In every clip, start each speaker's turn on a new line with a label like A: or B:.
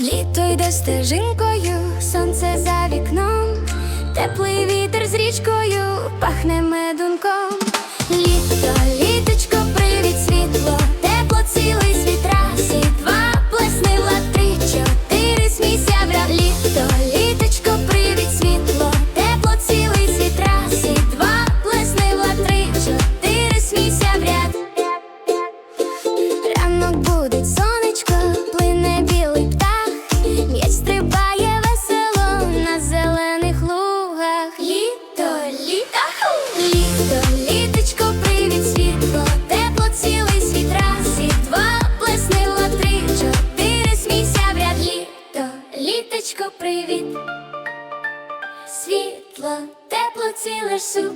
A: Літо йде стежинкою, сонце за вікном, теплий вітер з річкою пахне медунком. Літо, літочко, привіт, світло, тепло, цілий світ раз два, плесни в ла, три, чотири, смійся в ряд. Літо, літочко, привіт, світло, тепло, цілий світ раз два, плесни в ла, три, чотири, смійся в ряд. Ранок буде сонечко, привіт, світло, тепло, цілий суп.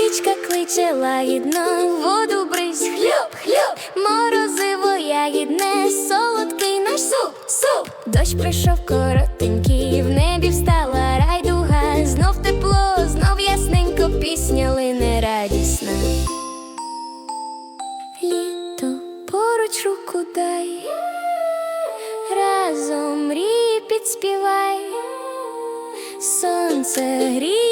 A: Річка кличе лагідно, воду бризь, хлюп, хлюп, морозиво ягідне, солодкий наш суп, суп. Дощ прийшов коротенький, в небі встала райдуга, знов тепло, знов ясненько, пісня лине радісна. Літо поруч руку дай, разом мрії підспівай, сонце гріє.